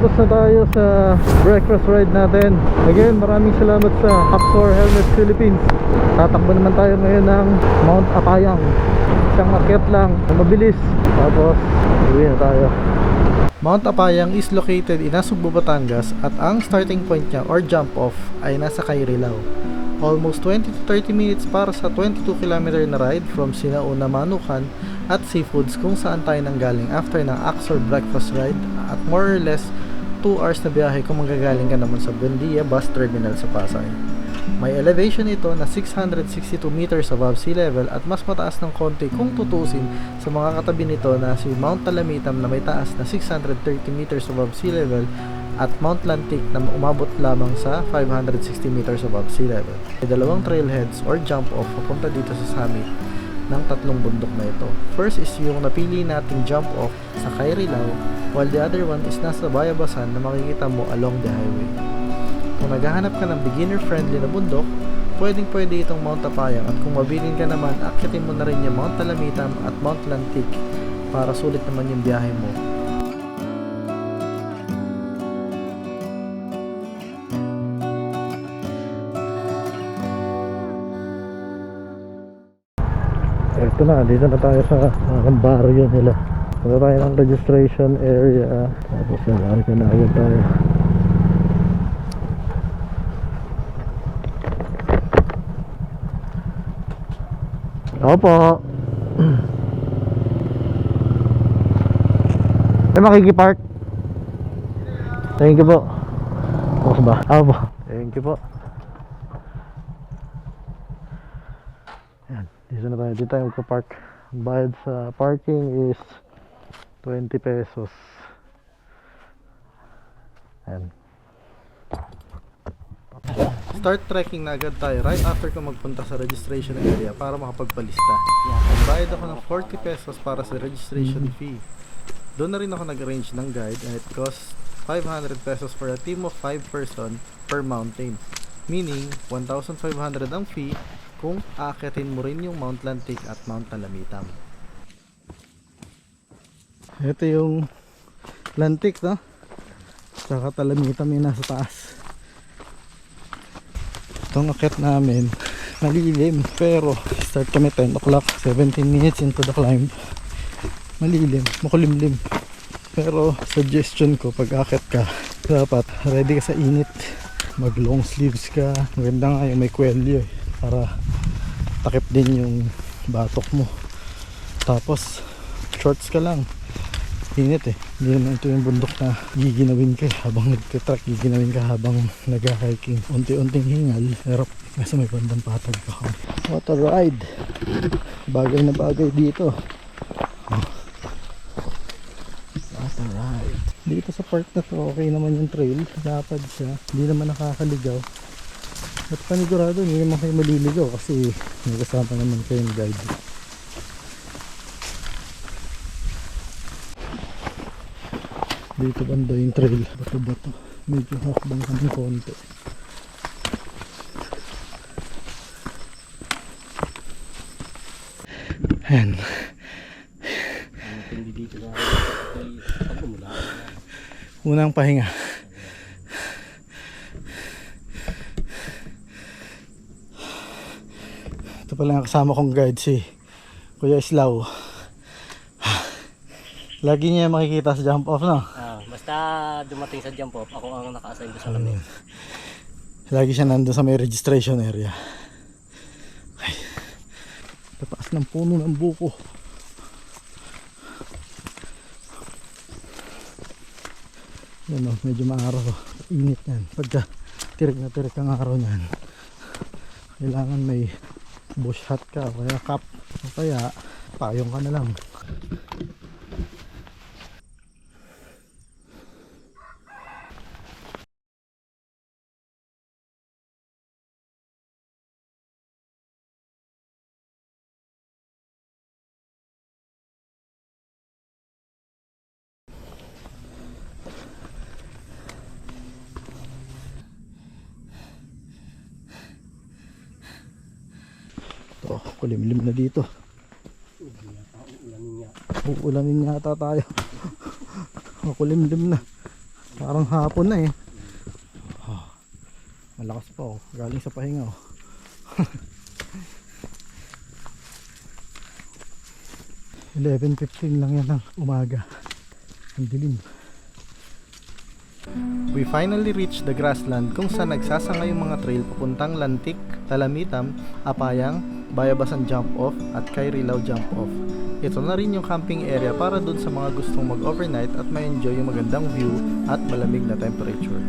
Tapos na tayo sa breakfast ride natin. Again, maraming salamat sa Axor Helmet Philippines. Tatakbo naman tayo ngayon ng Mount Apayang. Isang akyat lang, mabilis. Tapos, uwi na tayo. Mount Apayang is located in Nasugbu, Batangas at ang starting point niya or jump off ay nasa Kairilao. Almost 20 to 30 minutes para sa 22 km na ride from Sinauna, Manukan at Seafoods kung saan tayo nanggaling after ng Axor breakfast ride at more or less 2 hours na biyahe kung manggagaling ka naman sa Buendia Bus Terminal sa Pasay. May elevation ito na 662 meters above sea level at mas mataas ng konti kung tutusin sa mga katabi nito na si Mount Talamitam na may taas na 630 meters above sea level at Mount Lantic na umabot lamang sa 560 meters above sea level. May dalawang trailheads or jump off papunta dito sa summit ng tatlong bundok na ito. First is yung napili nating jump off sa Kairilao while the other one is nasa Bayabasan na makikita mo along the highway. Kung naghahanap ka ng beginner-friendly na bundok, pwedeng pwede itong Mount Tapayang at kung mabilin ka naman, akyatin mo na rin yung Mount Talamitam at Mount Lantic para sulit naman yung biyahe mo. Ito na, dito na tayo sa uh, barrio nila. Punta tayo ng registration area. Tapos nag na agad tayo. Opo. Ay makikipark. Thank you po. Opo ba? Opo. Thank you po. Dito na tayo. Dito tayo magka-park. Ang Bayad sa parking is 20 pesos. Yan. Start trekking na agad tayo right after ko magpunta sa registration area para makapagpalista. Bayad ako ng 40 pesos para sa registration fee. Doon na rin ako nag-arrange ng guide and it costs 500 pesos for a team of 5 person per mountain. Meaning, 1,500 ang fee kung aakyatin mo rin yung Mount Lantic at Mount Talamitam. Ito yung Lantic, no? Saka Talamitam yung nasa taas. Itong akyat namin, malilim. Pero, start kami 10 o'clock, 17 minutes into the climb. Malilim, makulimlim. Pero, suggestion ko, pag akyat ka, dapat ready ka sa init. Mag long sleeves ka. Maganda nga yung may kwelyo eh, para takip din yung batok mo. Tapos, shorts ka lang. Init eh. Hindi naman ito yung bundok na giginawin ka eh. habang nagtitrack, giginawin ka habang nag-hiking. Unti-unting hingal, pero nasa may bandang patag ka. Water ride. Bagay na bagay dito. Oh. Water ride. Dito sa park na to, okay naman yung trail. Lapad siya. Hindi naman nakakaligaw. At panigurado, hindi naman kayo maliligaw kasi may kasama naman kayong guide. Dito banda yung trail. Bato-bato. Medyo hakbang kami konti. Ayan. Unang pahinga. Ito pala kasama kong guide si Kuya Islaw. Lagi niya makikita sa jump off no? Ah, basta dumating sa jump off, ako ang naka-assign sa lamig. Lagi siya nandun sa may registration area. Ay, tataas ng puno ng buko. Yan o, medyo maaraw. Init yan. Pagka tirik na tirik ang araw niyan, kailangan may bush hat ka o kaya cap o kaya payong ka na lang. Ito, kulimlim na dito. Uulanin yata tayo. Kulimlim na. Parang hapon na eh. Ah, malakas pa oh. Galing sa pahinga oh. Eleven fifteen lang yan ng umaga. Ang dilim. We finally reached the grassland kung saan nagsasanga yung mga trail papuntang Lantik, Talamitam, Apayang, Bayabasan Jump Off at Kairilao Jump Off. Ito na rin yung camping area para dun sa mga gustong mag-overnight at ma-enjoy yung magandang view at malamig na temperature.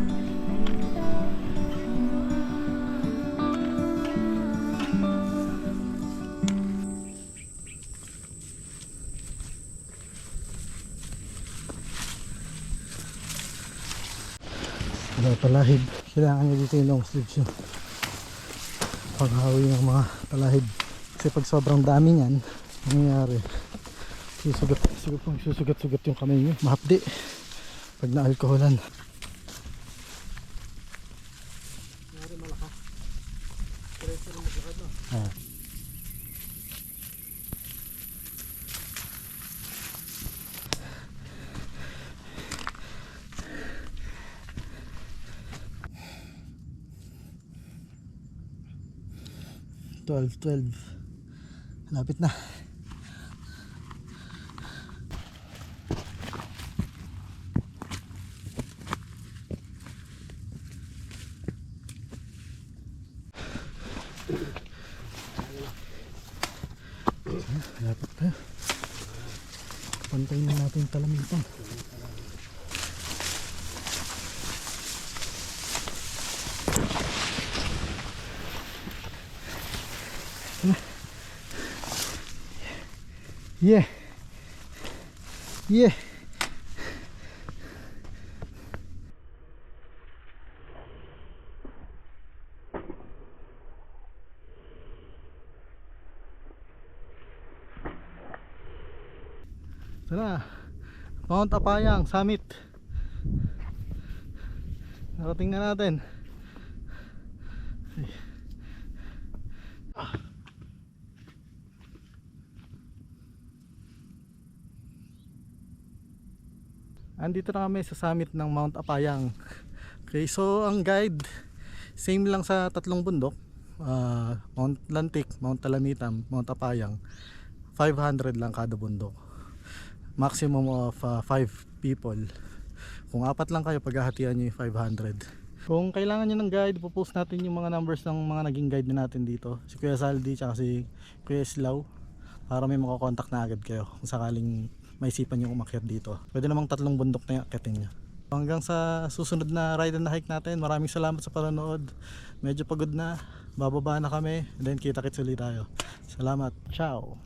Wala talahib. Kailangan nyo dito yung long sleeves yun. Paghawi ng mga talahib. Kasi pag sobrang dami niyan, nangyayari. Susugat, sugat, susugat-sugat yung kamay nyo. Mahapdi. Pag na-alcoholan. Ah. Twelve, twelve. Lapit na. Lapit pa. Pantayin na natin yung talamitan. Yeah. Yeah. Ito na. Mount Apayang Summit. Narating na natin. Andito na kami sa summit ng Mount Apayang. Okay, so ang guide same lang sa tatlong bundok. Ah, Mount Lantik, Mount Talamitam, Mount Apayang. 500 lang kada bundok. Maximum of 5 people. Kung apat lang kayo, paghahatian nyo yung 500. Kung kailangan nyo ng guide, ipopost natin yung mga numbers ng mga naging guide na natin dito. Si Kuya Saldi, tsaka si Kuya Slaw. Para may makakontakt na agad kayo kung sakaling maisipan nyo umakyat dito. Pwede namang tatlong bundok na yakyatin nyo. Hanggang sa susunod na ride and hike natin, maraming salamat sa panonood. Medyo pagod na, bababa na kami, then kita-kits ulit tayo. Salamat, ciao!